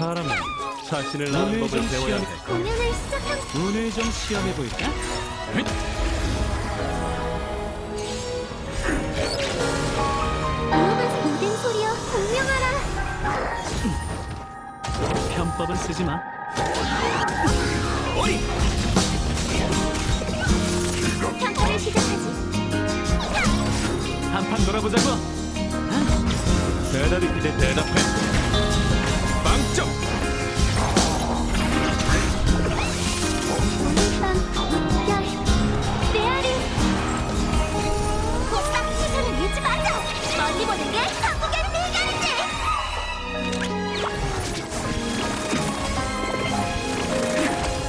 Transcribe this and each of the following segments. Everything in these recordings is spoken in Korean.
사람은 자신을 낳은 법을 배워야 해. 공연을 시작한 운을 좀 시험해 볼까? 위험한 모든 소리여 공명하라 편법은 쓰지 마. 평가를 시작하지 한판 놀아보자고. 대답이 기대 대답해. 빵점. 밤 물결 메아리 복사 시선을 잃지 마자 멀리 보는 게 한국의 대결이지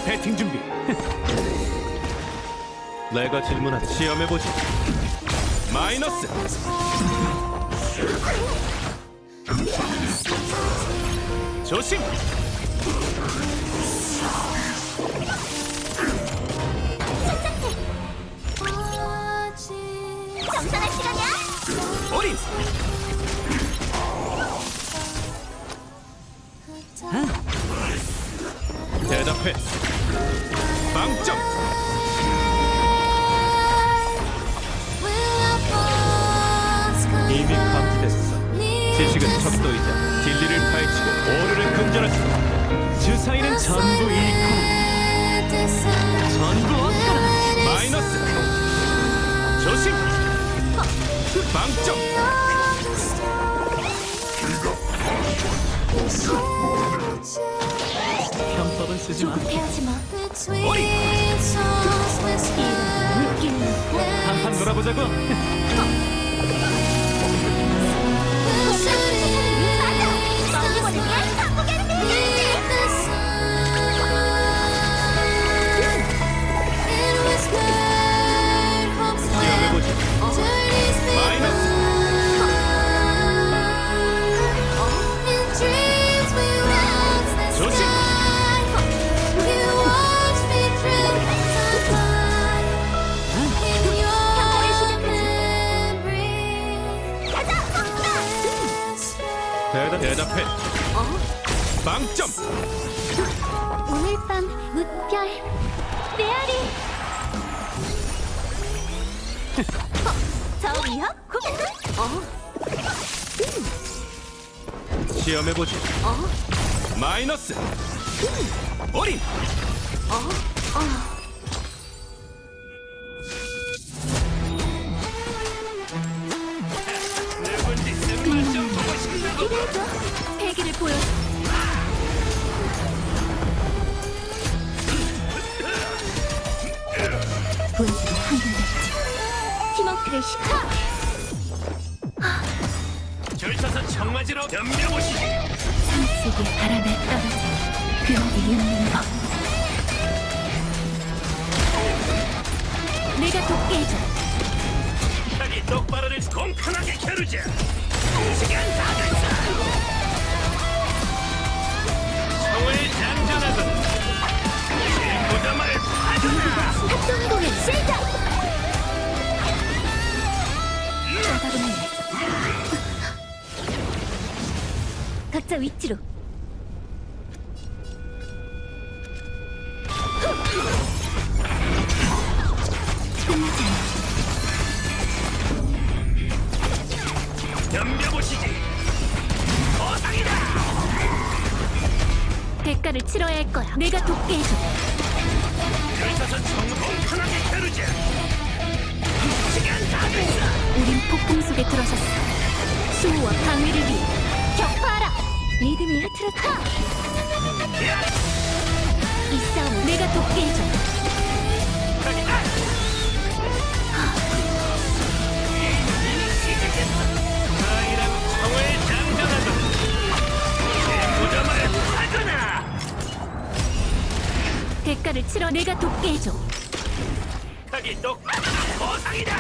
배팅 준비. 내가 질문한 시험해 보지. 마이너스. 조심. 빵점. 이미 감지됐어. 지식은 척도이자 진리를 금전하지. 주사위는 전부 잃고 전부 얻거나. 마이너스. 조심. 빵점. 편법은 쓰지 마. 조급해하지 마 한판 놀아보자고. 대답 대답해. 빵점. 오늘 밤 무별 메아리 어, 저기요? 어? 시험해 보지. 어? 마이너스. 어린. 기대해줘. 패기를 보여. 본질이 한결같지. 팀워크를 시켜 줄서서 청맞으러 덤벼보시지. 산속의 바람에 떨어져 그날이 있는 법. 내가 돕게 해줘. 자기 똑바로를 공평하게 겨루자. 각자 위치로 대가를 치러야 할 거야. 내가 돕게 해줘. 줄서서 청 공평하게 겨루자. 시간 다 됐어. 우린 폭풍 속에 들어섰어. 수호와 방위를 위해 격파하라. 리듬이 흐트러져. 이 싸움 내가 돕게 해줘. 아 대가를 치러 내가 돕게 해줘 거기 똑 보상이다.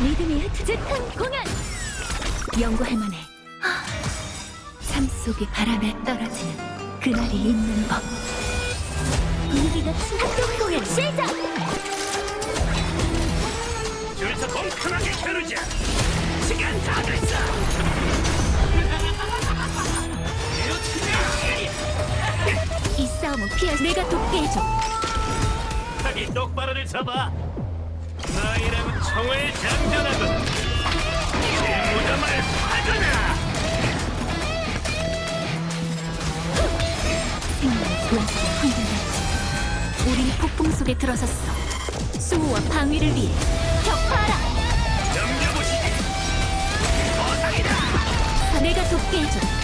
리듬이 흐트러진 공연 연구할 만해 삶 속의 바람에 떨어지는 그날이 있는 법 분위기가 합동 공연 시작 줄서 공평하게 겨루자. 시간 다 됐어. 피할 내가 돕게 해줘. 각이 똑바로를 잡아. 너희랑 청을 장전하거나 제 무덤을 파거나. 우린 폭풍 속에 들어섰어. 수호와 방위를 위해 격파하라. 넘겨보시지. 보상이다. 내가 돕게 해줘.